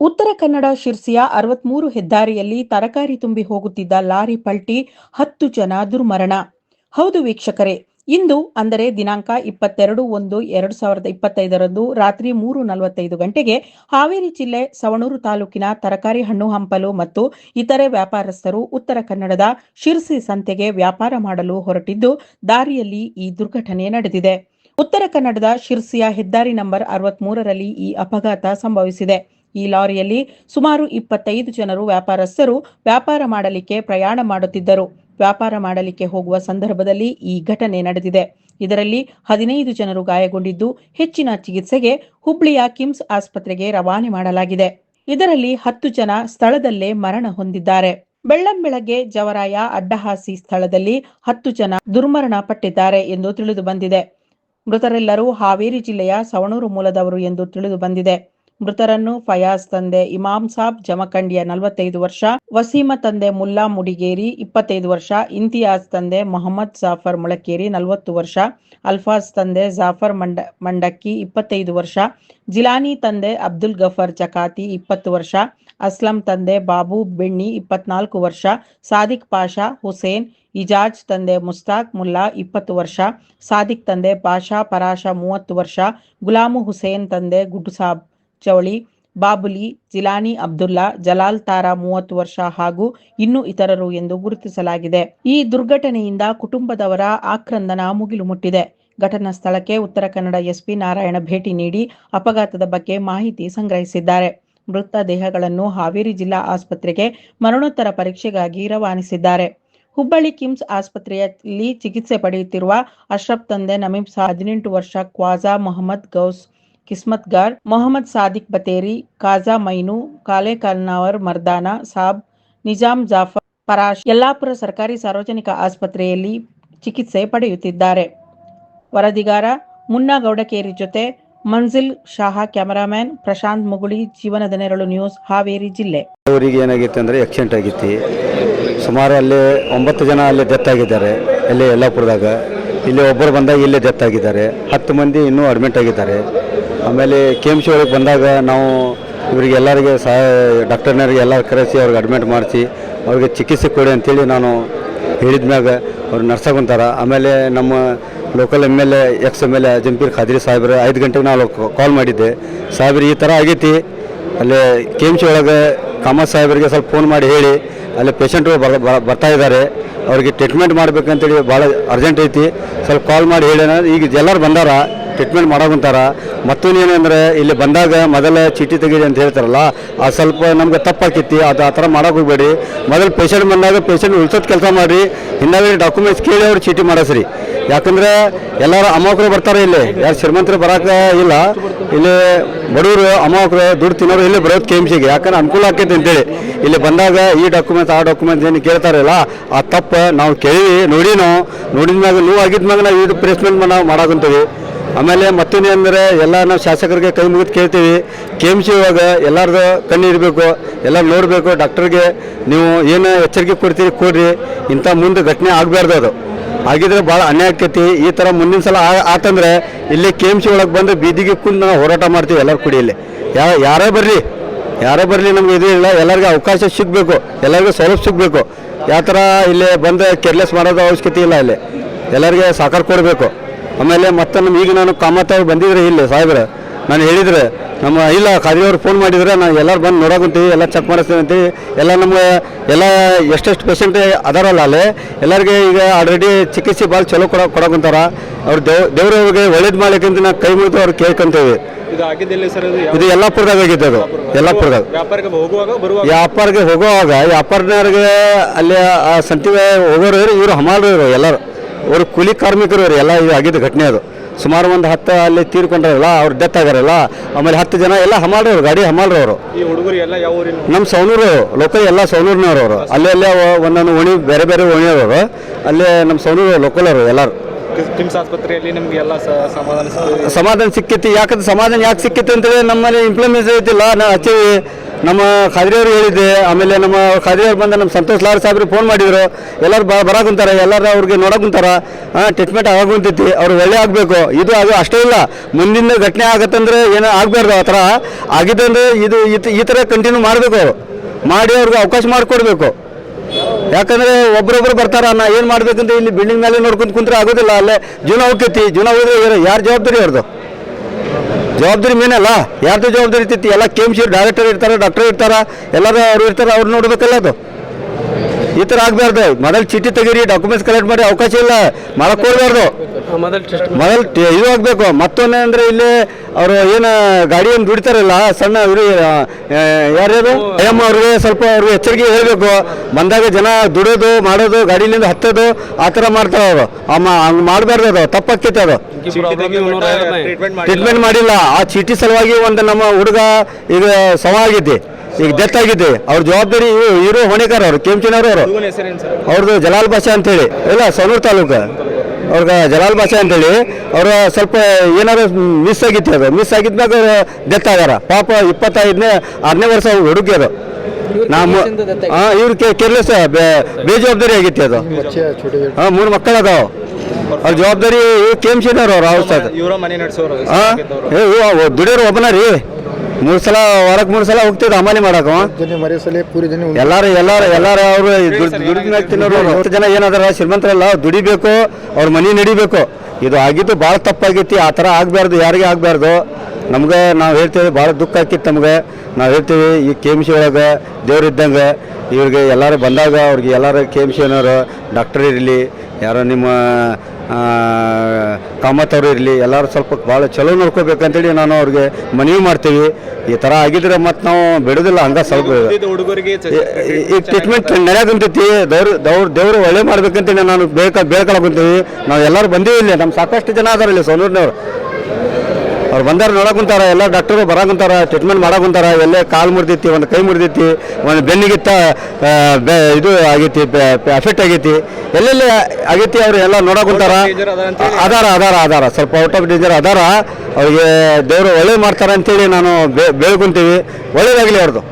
ಉತ್ತರ ಕನ್ನಡ ಶಿರ್ಸಿಯ ಅರವತ್ಮೂರು ಹೆದ್ದಾರಿಯಲ್ಲಿ ತರಕಾರಿ ತುಂಬಿ ಹೋಗುತ್ತಿದ್ದ ಲಾರಿ ಪಲ್ಟಿ ಹತ್ತು ಜನ ದುರ್ಮರಣ. ಹೌದು ವೀಕ್ಷಕರೇ, ಇಂದು ಅಂದರೆ ದಿನಾಂಕ ಇಪ್ಪತ್ತೆರಡು ಒಂದು ಎರಡು ಸಾವಿರದ ಇಪ್ಪತ್ತೈದರಂದು ರಾತ್ರಿ ಮೂರು ನಲವತ್ತೈದು ಗಂಟೆಗೆ ಹಾವೇರಿ ಜಿಲ್ಲೆ ಸವಣೂರು ತಾಲೂಕಿನ ತರಕಾರಿ ಹಣ್ಣು ಹಂಪಲು ಮತ್ತು ಇತರೆ ವ್ಯಾಪಾರಸ್ಥರು ಉತ್ತರ ಕನ್ನಡದ ಶಿರ್ಸಿ ಸಂತೆಗೆ ವ್ಯಾಪಾರ ಮಾಡಲು ಹೊರಟಿದ್ದು ದಾರಿಯಲ್ಲಿ ಈ ದುರ್ಘಟನೆ ನಡೆದಿದೆ. ಉತ್ತರ ಕನ್ನಡದ ಶಿರ್ಸಿಯ ಹೆದ್ದಾರಿ ನಂಬರ್ ಅರವತ್ಮೂರರಲ್ಲಿ ಈ ಅಪಘಾತ ಸಂಭವಿಸಿದೆ. ಈ ಲಾರಿಯಲ್ಲಿ ಸುಮಾರು ಇಪ್ಪತ್ತೈದು ಜನರು ವ್ಯಾಪಾರಸ್ಥರು ವ್ಯಾಪಾರ ಮಾಡಲಿಕ್ಕೆ ಪ್ರಯಾಣ ಮಾಡುತ್ತಿದ್ದರು. ವ್ಯಾಪಾರ ಮಾಡಲಿಕ್ಕೆ ಹೋಗುವ ಸಂದರ್ಭದಲ್ಲಿ ಈ ಘಟನೆ ನಡೆದಿದೆ. ಇದರಲ್ಲಿ ಹದಿನೈದು ಜನರು ಗಾಯಗೊಂಡಿದ್ದು ಹೆಚ್ಚಿನ ಚಿಕಿತ್ಸೆಗೆ ಹುಬ್ಳಿಯ ಕಿಮ್ಸ್ ಆಸ್ಪತ್ರೆಗೆ ರವಾನೆ ಮಾಡಲಾಗಿದೆ. ಇದರಲ್ಲಿ ಹತ್ತು ಜನ ಸ್ಥಳದಲ್ಲೇ ಮರಣ ಹೊಂದಿದ್ದಾರೆ. ಬೆಳ್ಳಂಬೆಳಗ್ಗೆ ಜವರಾಯ ಅಡ್ಡಹಾಸಿ ಸ್ಥಳದಲ್ಲಿ ಹತ್ತು ಜನ ದುರ್ಮರಣ ಪಟ್ಟಿದ್ದಾರೆ ಎಂದು ತಿಳಿದು ಬಂದಿದೆ. ಮೃತರೆಲ್ಲರೂ ಹಾವೇರಿ ಜಿಲ್ಲೆಯ ಸವಣೂರು ಮೂಲದವರು ಎಂದು ತಿಳಿದು ಬಂದಿದೆ. ಮೃತರನ್ನು ಫಯಾಜ್ ತಂದೆ ಇಮಾಮ್ ಸಾಬ್ ಜಮಖಂಡಿಯ ನಲವತ್ತೈದು ವರ್ಷ, ವಸೀಮ ತಂದೆ ಮುಲ್ಲಾ ಮುಡಿಗೇರಿ ಇಪ್ಪತ್ತೈದು ವರ್ಷ ಇಂತಿಯಾಜ್ ತಂದೆ ಮೊಹಮ್ಮದ್ ಜಾಫರ್ ಮೊಳಕೇರಿ ನಲವತ್ತು ವರ್ಷ, ಅಲ್ಫಾಜ್ ತಂದೆ ಜಾಫರ್ ಮಂಡ, ಮಂಡಕ್ಕಿ ಇಪ್ಪತ್ತೈದು ವರ್ಷ, ಜಿಲಾನಿ ತಂದೆ ಅಬ್ದುಲ್ ಗಫರ್ ಜಕಾತಿ ಇಪ್ಪತ್ತು ವರ್ಷ, ಅಸ್ಲಂ ತಂದೆ ಬಾಬು ಬೆಣ್ಣಿ ಇಪ್ಪತ್ನಾಲ್ಕು ವರ್ಷ, ಸಾದಿಕ್ ಪಾಷಾ ಹುಸೇನ್, ಇಜಾಜ್ ತಂದೆ ಮುಸ್ತಾಕ್ ಮುಲ್ಲಾ ಇಪ್ಪತ್ತು ವರ್ಷ, ಸಾದಿಕ್ ತಂದೆ ಪಾಷಾ ಪರಾಷಾ ಮೂವತ್ತು ವರ್ಷ, ಗುಲಾಮು ಹುಸೇನ್ ತಂದೆ ಗುಡ್ಸಾಬ್ ಚವಳಿ ಬಾಬುಲಿ, ಜಿಲಾನಿ, ಅಬ್ದುಲ್ಲಾ, ಜಲಾಲ್ ತಾರಾ ಮೂವತ್ತು ವರ್ಷ ಹಾಗೂ ಇನ್ನು ಇತರರು ಎಂದು ಗುರುತಿಸಲಾಗಿದೆ. ಈ ದುರ್ಘಟನೆಯಿಂದ ಕುಟುಂಬದವರ ಆಕ್ರಂದನ ಮುಗಿಲು ಮುಟ್ಟಿದೆ. ಘಟನಾ ಸ್ಥಳಕ್ಕೆ ಉತ್ತರ ಕನ್ನಡ ಎಸ್ಪಿ ನಾರಾಯಣ ಭೇಟಿ ನೀಡಿ ಅಪಘಾತದ ಬಗ್ಗೆ ಮಾಹಿತಿ ಸಂಗ್ರಹಿಸಿದ್ದಾರೆ. ಮೃತ ದೇಹಗಳನ್ನು ಹಾವೇರಿ ಜಿಲ್ಲಾ ಆಸ್ಪತ್ರೆಗೆ ಮರಣೋತ್ತರ ಪರೀಕ್ಷೆಗಾಗಿ ರವಾನಿಸಿದ್ದಾರೆ. ಹುಬ್ಬಳ್ಳಿ ಕಿಮ್ಸ್ ಆಸ್ಪತ್ರೆಯಲ್ಲಿ ಚಿಕಿತ್ಸೆ ಪಡೆಯುತ್ತಿರುವ ಅಶ್ರಫ್ ತಂದೆ ನಮೀಮ್ ಸಾ ಹದಿನೆಂಟು ವರ್ಷ ಕ್ವಾಜಾ ಮೊಹಮ್ಮದ್ ಗೌಸ್ ಕಿಸ್ಮತ್ಗಾರ್ ಮೊಹಮ್ಮದ್ ಸಾದಿಕ್ ಬತೇರಿ ಕಾಜಾ ಮೈನು, ಕಾಲೆ ಕಲ್ನಾವರ್, ಮರ್ದಾನ ಸಾಬ್ ನಿಜಾಮ್ ಜಾಫರ್, ಪರಾಶ್ ಯಲ್ಲಾಪುರ ಸರ್ಕಾರಿ ಸಾರ್ವಜನಿಕ ಆಸ್ಪತ್ರೆಯಲ್ಲಿ ಚಿಕಿತ್ಸೆ ಪಡೆಯುತ್ತಿದ್ದಾರೆ. ವರದಿಗಾರ ಮುನ್ನಾ ಗೌಡಕೇರಿ ಜೊತೆ ಮಂಜಿಲ್ ಶಾಹ ಕ್ಯಾಮರಾಮ್ಯಾನ್ ಪ್ರಶಾಂತ್ ಮುಗುಳಿ, ಜೀವನದ ನೆರಳು ನ್ಯೂಸ್ ಹಾವೇರಿ ಜಿಲ್ಲೆ. ಅವರಿಗೆ ಏನಾಗಿತ್ತು ಅಂದರೆ ಆಕ್ಸಿಡೆಂಟ್ ಆಗಿತ್ತು. ಸುಮಾರು ಅಲ್ಲಿ ಒಂಬತ್ತು ಜನ ಅಲ್ಲಿ ಡೆತ್ ಆಗಿದ್ದಾರೆ. ಇಲ್ಲಿ ಯಲ್ಲಾಪುರದಾಗ. ಇಲ್ಲಿ ಒಬ್ಬರು ಬಂದಾಗ ಇಲ್ಲೇ ಡೆತ್ ಆಗಿದ್ದಾರೆ. ಹತ್ತು ಮಂದಿ ಇನ್ನೂ ಅಡ್ಮಿಟ್ ಆಗಿದ್ದಾರೆ. ಆಮೇಲೆ ಕೆ ಎಂ ಸಿ ಒಳಗೆ ಬಂದಾಗ ನಾವು ಇವರಿಗೆ ಎಲ್ಲರಿಗೆ ಸಹ ಡಾಕ್ಟರ್ನವ್ರಿಗೆ ಎಲ್ಲ ಕರೆಸಿ ಅವ್ರಿಗೆ ಅಡ್ಮಿಟ್ ಮಾಡಿಸಿ, ಅವ್ರಿಗೆ ಚಿಕಿತ್ಸೆ ಕೊಡಿ ಅಂತೇಳಿ ನಾನು ಹೇಳಿದ್ಮ್ಯಾಗ ಅವ್ರು ನರ್ಸಾಗುಂತಾರ ಆಮೇಲೆ ನಮ್ಮ local M L A ex M L A Jampeer Khadri ಸಾಹೇಬ್ರು ಐದು ಗಂಟೆಗೆ ನಾನು ಕಾಲ್ ಮಾಡಿದ್ದೆ. ಸಾಹೇಬ್ರು ಈ ಥರ ಆಗೈತಿ. ಅಲ್ಲಿ ಕೆ ಎಂ ಸಿ ಒಳಗೆ ಕಾಮತ್ ಸಾಹೇಬರಿಗೆ ಸ್ವಲ್ಪ ಫೋನ್ ಮಾಡಿ ಹೇಳಿ, ಅಲ್ಲಿ ಪೇಷಂಟ್ಗಳು ಬರ್- ಬರ್ತಾ ಇದ್ದಾರೆ ಅವ್ರಿಗೆ ಟ್ರೀಟ್ಮೆಂಟ್ ಮಾಡ್ಬೇಕಂತೇಳಿ ಭಾಳ ಅರ್ಜೆಂಟ್ ಐತಿ. ಸ್ವಲ್ಪ ಕಾಲ್ ಮಾಡಿ ಹೇಳಿ ಈಗ ಎಲ್ಲರೂ ಬಂದಾರ. ಟ್ರೀಟ್ಮೆಂಟ್ ಮಾಡಾಕುಂತಾರ ಮತ್ತೊಂದು ಏನಂದ್ರೆ ಇಲ್ಲಿ ಬಂದಾಗ ಮೊದಲ ಚೀಟಿ ತೆಗೀರಿ ಅಂತ ಹೇಳ್ತಾರಲ್ಲ, ಆ ಸ್ವಲ್ಪ ನಮ್ಗೆ ತಪ್ಪಾಕೈತಿ, ಅದು ಆ ಥರ ಮಾಡೋಕೆ ಹೋಗ್ಬೇಡಿ. ಮೊದಲು ಪೇಷಂಟ್ ಬಂದಾಗ ಪೇಷಂಟ್ ಉಳಿಸೋದ್ ಕೆಲಸ ಮಾಡಿ ಹಿಂದಾಗಡೆ ಡಾಕ್ಯುಮೆಂಟ್ಸ್ ಕೇಳಿ ಅವ್ರು ಚೀಟಿ ಮಾಡಿಸ್ರಿ. ಯಾಕಂದ್ರೆ, ಎಲ್ಲರೂ ಅಮಾವಕರು ಬರ್ತಾರೆ ಇಲ್ಲಿ. ಯಾರು ಶ್ರೀಮಂತರು ಬರೋಕೆ ಇಲ್ಲ. ಇಲ್ಲಿ ಬಡವರು ಅಮಾವಕರು ದುಡ್ಡು ತಿನ್ನೋರು ಇಲ್ಲಿ ಬರೋದು ಕೆ ಎಂ ಸಿಗೆ ಯಾಕಂದ್ರೆ ಅನುಕೂಲ ಆಕೈತೆ ಅಂತೇಳಿ. ಇಲ್ಲಿ ಬಂದಾಗ ಈ ಡಾಕ್ಯುಮೆಂಟ್ಸ್ ಆ ಡಾಕ್ಯುಮೆಂಟ್ಸ್ ಏನು ಕೇಳ್ತಾರಲ್ಲ, ಆ ತಪ್ಪು ನಾವು ಕೇಳಿ ನೋಡಿ ನಾವು ನೋಡಿದ ಮ್ಯಾಗ ನೀವು ಆಗಿದ ಮ್ಯಾಗ ನಾವು ಇದು ಪ್ಲೇಸ್ಮೆಂಟ್ ನಾವು ಮಾಡಾಕಂತೀವಿ. ಆಮೇಲೆ ಮತ್ತೊಂದು ಅಂದರೆ ಎಲ್ಲ ನಾವು ಶಾಸಕರಿಗೆ ಕೈ ಮುಗಿದು ಕೇಳ್ತೀವಿ. ಕೆ ಎಂ ಸಿ ಒಳಗ ಎಲ್ಲರದು ಕಣ್ಣು ಎಲ್ಲ ನೋಡಬೇಕು. ಡಾಕ್ಟರ್ಗೆ ನೀವು ಏನು ಎಚ್ಚರಿಕೆ ಕೊಡ್ತೀರಿ ಕೊಡ್ರಿ. ಇಂಥ ಮುಂದೆ ಘಟನೆ ಆಗಬಾರ್ದು ಅದು. ಆಗಿದ್ರೆ ಭಾಳ ಅನ್ಯಾಯ ಆಕೈತಿ. ಈ ಥರ ಮುಂದಿನ ಸಲ ಆತಂದ್ರೆ ಇಲ್ಲಿ ಕೆ ಎಂ ಸಿ ಒಳಗೆ ಬಂದು ಬೀದಿಗೆ ಕುಂದು ನಾವು ಹೋರಾಟ ಮಾಡ್ತೀವಿ ಎಲ್ಲರೂ ಕೂಡಿ ಇಲ್ಲಿ. ಯಾರೇ ಬರಲಿ ಯಾರೇ ಬರಲಿ ನಮ್ಗೆ ಇದು ಇಲ್ಲ. ಎಲ್ಲರಿಗೂ ಅವಕಾಶ ಸಿಗಬೇಕು. ಎಲ್ಲರಿಗೂ ಸೌಲಭ್ಯ ಸಿಗಬೇಕು. ಯಾವ ಥರ ಇಲ್ಲಿ ಬಂದು ಕೇರ್ಲೆಸ್ ಮಾಡೋದು ಅವಶ್ಯಕತೆ ಇಲ್ಲ ಇಲ್ಲಿ. ಎಲ್ಲರಿಗೆ ಸಾಕಾರ ಕೊಡಬೇಕು. ಆಮೇಲೆ ಮತ್ತೆ ನಮ್ಗೆ ಈಗ ನಾನು ಕಾಮತ್ ಅವ್ರು ಬಂದಿದ್ರೆ ಇಲ್ಲಿ ಸಾಹೇಬ್ರೆ ನಾನು ಹೇಳಿದ್ರೆ ನಮ್ಮ ಇಲ್ಲ ಖಾದ್ರಿ ಅವ್ರು ಫೋನ್ ಮಾಡಿದ್ರೆ ನಾನು ಎಲ್ಲರೂ ಬಂದು ನೋಡೋಕಂತೀವಿ ಎಲ್ಲ ಚೆಕ್ ಮಾಡಿಸ್ತೀವಿ ಅಂತೀವಿ. ಎಲ್ಲ ನಮ್ಗೆ ಎಲ್ಲ ಎಷ್ಟೆಷ್ಟು ಪೇಷಂಟ್ ಅದಾರಲ್ಲ ಅಲ್ಲಿ ಎಲ್ಲರಿಗೆ ಈಗ ಆಲ್ರೆಡಿ ಚಿಕಿತ್ಸೆ ಭಾಳ ಚಲೋ ಕೊಡ ಕೊಡೋಕಂತಾರ ಅವ್ರು ದೇವ್ ದೇವ್ರವ್ರಿಗೆ ಒಳ್ಳೇದು ಮಾಡ್ಲಿಕ್ಕಂತ ನಾವು ಕೈ ಮುಗಿದು ಅವ್ರು ಕೇಳ್ಕೊಂತೀವಿ. ಇದು ಯಲ್ಲಾಪುರದಾಗ ಆಗಿದ್ದು ಅದು. ಯಲ್ಲಾಪುರದಾಗ. ವ್ಯಾಪಾರಿಗೆ ಹೋಗುವಾಗ ವ್ಯಾಪಾರದವ್ರಿಗೆ ಅಲ್ಲಿ ಆ ಸಂತಿಗೆ ಹೋಗೋರು ಇವರು ಹಮಾಲರು ಇವರು ಎಲ್ಲರೂ. ಅವರು ಕೂಲಿ ಕಾರ್ಮಿಕರು ಇವರು ಎಲ್ಲ ಇದು ಆಗಿದ್ದು ಘಟನೆ ಅದು. ಸುಮಾರು ಒಂದು ಹತ್ತು ಅಲ್ಲಿ ತೀರ್ಕೊಂಡ್ರಲ್ಲ ಅವ್ರು ಡೆತ್ ಆಗಾರಲ್ಲ ಆಮೇಲೆ ಹತ್ತು ಜನ ಎಲ್ಲ ಹಮಾಲ್ರವ್ರು ಗಾಡಿ ಹಮಾಲ್ರವರು. ಅವರು ಈ ಹುಡುಗರು ಎಲ್ಲ ಯಾವ ಊರಿನ? ನಮ್ಮ ಸೌನೂರು ಲೋಕಲ್ ಎಲ್ಲ ಸೌನೂರಿನವ್ರು ಅವರು ಅಲ್ಲೇ ಅಲ್ಲೇ ಒಂದೊಂದು ಓಣಿ ಬೇರೆ ಬೇರೆ ಓಣಿಯವರು ಅಲ್ಲೇ ನಮ್ಮ ಸೌನೂರು ಲೋಕಲ್ ಅವರು ಎಲ್ಲರೂ. ಕಿಮ್ಸ್ ಆಸ್ಪತ್ರೆಯಲ್ಲಿ ನಿಮ್ಗೆ ಎಲ್ಲ ಸಮಾಧಾನ ಸಿಕ್ಕಿತ್ತು ಸಮಾಧಾನ ಯಾಕಂದ್ರೆ ಸಮಾಧಾನ ಯಾಕೆ ಸಿಕ್ಕಿತ್ತು ಅಂತೇಳಿ ನಮ್ಮಲ್ಲಿ ಇಂಪ್ಲಿಮೆಂಟ್ಸ್ ಐತಿಲ್ಲ ನಾ ಹಚ್ಚೀವಿ. ನಮ್ಮ ಖಾದ್ರಿಯವ್ರು ಹೇಳಿದ್ದೆ, ಆಮೇಲೆ ನಮ್ಮ ಖಾದ್ರಿಯವ್ರು ಬಂದ ನಮ್ಮ ಸಂತೋಷ್ ಲಾರ್ ಸಾಹೇಬ್ರಿಗೆ ಫೋನ್ ಮಾಡಿದ್ರು. ಎಲ್ಲರೂ ಬ ಬರಾಕುಂತಾರೆ ಎಲ್ಲರೂ ಅವ್ರಿಗೆ ನೋಡಕುಂತಾರ ಟ್ರೀಟ್ಮೆಂಟ್ ಆಗುಂತೈತಿ ಅವ್ರು ಒಳ್ಳೆ ಆಗಬೇಕು. ಇದು, ಅದು ಅಷ್ಟೇ ಇಲ್ಲ. ಮುಂದಿನ ಘಟನೆ ಆಗತ್ತಂದ್ರೆ ಏನೋ ಆಗಬಾರ್ದು, ಆ ಥರ ಆಗಿದ್ದಂದ್ರೆ ಇದು ಈ- ಥರ ಕಂಟಿನ್ಯೂ ಮಾಡಬೇಕು ಅವರು. ಮಾಡಿ ಅವ್ರಿಗೆ ಅವಕಾಶ ಮಾಡಿಕೊಡ್ಬೇಕು. ಯಾಕಂದ್ರೆ ಒಬ್ರೊಬ್ರು ಬರ್ತಾರ, ನಾ ಏನು ಮಾಡ್ಬೇಕಂತ ಇಲ್ಲಿ ಬಿಲ್ಡಿಂಗ್ ಮೇಲೆ ನೋಡ್ಕೊಂತ ಕುಂತ್ರೆ ಆಗೋದಿಲ್ಲ, ಅಲ್ಲೇ ಜೀವನ ಹೋಗ್ತೈತಿ. ಜೀವನ ಹೋದ್ರೆ ಯಾರು ಜವಾಬ್ದಾರಿ ಅವ್ರದ್ದು ಜವಾಬ್ದಾರಿ ಮೇನಲ್ಲ ಯಾರ್ದು ಜವಾಬ್ದಾರಿ ಇರ್ತೈತಿ? ಎಲ್ಲ ಕೆ ಎಂ ಸಿ ಡೈರೆಕ್ಟರ್ ಇರ್ತಾರೆ ಡಾಕ್ಟರ್ ಇರ್ತಾರೆ, ಎಲ್ಲರೂ ಅವ್ರು ಇರ್ತಾರೆ ಅವ್ರು ನೋಡ್ಬೇಕಲ್ಲ ಅದು. ಈ ಥರ ಆಗಬಾರ್ದು. ಮನೇಲಿ ಚೀಟಿ ತೆಗೀರಿ ಡಾಕ್ಯುಮೆಂಟ್ಸ್ ಕಲೆಕ್ಟ್ ಮಾಡಿ, ಅವಕಾಶ ಇಲ್ಲ. ಮಾಡಕ್ ಹೋಗ್ಬಾರ್ದು. ಮೊದಲು ಟ- ಇದು ಆಗಬೇಕು. ಮತ್ತೊಂದು ಅಂದರೆ ಇಲ್ಲಿ ಅವರು ಏನು ಗಾಡಿಯನ್ನು ದುಡಿತಾರಲ್ಲ ಸಣ್ಣ ಇವರು ಯಾರ್ಯಾರು ಎಂ ಅವ್ರಿಗೆ ಸ್ವಲ್ಪ ಅವ್ರಿಗೆ ಎಚ್ಚರಿಕೆ ಹೇಳಬೇಕು. ಬಂದಾಗ ಜನ ದುಡೋದು ಮಾಡೋದು ಗಾಡಿಲಿಂದ ಹತ್ತೋದು ಆ ಥರ ಮಾಡ್ತಾರೆ ಅವರು. ಅಮ್ಮ ಹಂಗೆ ಮಾಡಬಾರ್ದು ಅದು. ತಪ್ಪಾಕೈತೆ ಅದು. ಟ್ರೀಟ್ಮೆಂಟ್ ಮಾಡಿಲ್ಲ. ಆ ಚೀಟಿ ಸಲುವಾಗಿ ಒಂದು ನಮ್ಮ ಹುಡುಗ ಈಗ ಸವಾಗಿದ್ದೆ ಈಗ ಡೆತ್ ಆಗಿದೆ ಅವ್ರ ಜವಾಬ್ದಾರಿ ಇರೋ ಹೊಣೆಕಾರ ಅವರು. ಕೆಂಚಿನವರು ಅವರು ಅವ್ರದ್ದು ಜಲಾಲ್ ಭಾಷಾ ಅಂತೇಳಿ. ಇಲ್ಲ ಸನೂರು ತಾಲೂಕು. ಅವ್ರಿಗೆ ಜಲಾಲ್ ಭಾಷೆ ಅಂತೇಳಿ ಅವ್ರ ಸ್ವಲ್ಪ ಏನಾದ್ರು ಮಿಸ್ ಆಗಿತ್ತು ಅದು. ಮಿಸ್ ಆಗಿದ್ಮ್ಯಾಗ ಡೆತ್ ಆಗ್ಯಾರ ಪಾಪ ಇಪ್ಪತ್ತೈದನೇ ಆರನೇ ವರ್ಷ ಹುಡುಗಿ ಅದು. ನಮ್ಮ ಹಾಂ ಇವ್ರು ಕೇರ್ಲೆಸ್ ಬೇಜವಾಬ್ದಾರಿ ಆಗಿತ್ತು ಅದು. ಹಾಂ ಮೂರು ಮಕ್ಕಳು ಅದಾವ. ಅವ್ರ ಜವಾಬ್ದಾರಿ ಕೆ ಎಂ ಸಿನವ್ರು ಅವ್ರು ಅವ್ರ ಇವರ ಮನೆ ನಡೆಸೋರು ಹಾಂ ಏ ದುಡಿಯೋರು ಒಬ್ಬನ ರೀ. ಮೂರು ಸಲ ವಾರಕ್ಕೆ ಮೂರು ಸಲ ಹೋಗ್ತಿದ್ರು ಅಮಾಲಿ ಮಾಡಕ. ಜನ ಮರಿ ಸಲ ಪೂರಿ ಜನ ಎಲ್ಲಾರು ಎಲ್ಲಾರು ಎಲ್ಲಾರು ಅವರು ದುಡಿದ ತಿನ್ನೋರು ಹತ್ತು ಜನ ಏನಾದಾರ ಶ್ರೀಮಂತರಲ್ಲ ದುಡಿಬೇಕು ಅವ್ರ ಮನೆ ನಡಿಬೇಕು. ಇದು ಆಗಿದ್ದು ಭಾಳ ತಪ್ಪಾಗೈತಿ ಆ ಥರ ಆಗಬಾರ್ದು ಯಾರಿಗೆ ಆಗಬಾರ್ದು. ನಮ್ಗೆ ನಾವು ಹೇಳ್ತೇವೆ ಭಾಳ ದುಃಖ ಆಕಿತ್ತು ನಮ್ಗೆ. ನಾವು ಹೇಳ್ತೀವಿ ಈ ಕೆ ಎಂ ಸಿ ಒಳಗೆ ದೇವ್ರು ಇದ್ದಂಗೆ ಇವ್ರಿಗೆ ಎಲ್ಲರೂ ಬಂದಾಗ ಅವ್ರಿಗೆ ಎಲ್ಲರೂ ಕೆ ಎಂ ಸಿ ಅನ್ನೋರು ಡಾಕ್ಟರ್ ಇರಲಿ ಯಾರೋ ನಿಮ್ಮ ಕಾಮತವರು ಇರಲಿ ಎಲ್ಲರೂ ಸ್ವಲ್ಪ ಭಾಳ ಚಲೋ ನೋಡ್ಕೋಬೇಕಂತೇಳಿ ನಾನು ಅವ್ರಿಗೆ ಮನವಿ ಮಾಡ್ತೀವಿ. ಈ ಥರ ಆಗಿದ್ರೆ ಮತ್ತೆ ನಾವು ಬಿಡೋದಿಲ್ಲ ಹಂಗೆ ಸ್ವಲ್ಪ ಈಗ ಈ ಟ್ರೀಟ್ಮೆಂಟ್ ನಡೆಯಾಕಂತೈತಿ ದೇವ್ರು ದೇವ್ರು ದೇವ್ರು ಒಳ್ಳೆ ಮಾಡ್ಬೇಕಂತೇಳಿ ನಾನು ಬೇಕ ಬೇಳ್ಕೊಳಕಂತೀವಿ ನಾವು ಎಲ್ಲರೂ ಬಂದೀವಿ ಇಲ್ಲ ನಮ್ಮ ಸಾಕಷ್ಟು ಜನ ಅದಾರ ಇಲ್ಲಿ ಸೋನೂರಿನವ್ರು. ಅವ್ರು ಬಂದಾರ ನೋಡಕುಂತಾರ ಎಲ್ಲ ಡಾಕ್ಟರ್ ಬರಾಕುಂತಾರ ಟ್ರೀಟ್ಮೆಂಟ್ ಮಾಡಕುಂತಾರ ಎಲ್ಲೇ ಕಾಲು ಮುರಿದೈತಿ ಒಂದು ಕೈ ಮುರಿದೈತಿ ಒಂದು ಬೆನ್ನಿಗಿತ್ತ ಇದು ಆಗೈತಿ ಎಫೆಕ್ಟ್ ಆಗೈತಿ. ಎಲ್ಲೆಲ್ಲಿ ಆಗೈತಿ ಅವ್ರು ಎಲ್ಲ ನೋಡಕುಂತಾರ ಅದಾರ? ಅದಾರ ಅದಾರ ಸ್ವಲ್ಪ ಔಟ್ ಆಫ್ ಡೇಂಜರ್ ಅದಾರ. ಅವ್ರಿಗೆ ದೇವರು ಒಳ್ಳೇದು ಮಾಡ್ತಾರೆ ಅಂತೇಳಿ ನಾನು ಬೇಳ್ಕೊಂತೀವಿ ಒಳ್ಳೇದಾಗಲಿ ಅವ್ರದ್ದು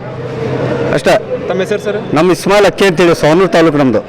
ಅಷ್ಟೇ. ತಮ್ಮ ಹೆಸರು ಸರ್? ನಮ್ಮ ಇಸ್ಮಾಯಿಲ್ ಅಕ್ಕಿ ಅಂತೇಳಿ ಸೋನೂರು ತಾಲೂಕು ನಮ್ಮದು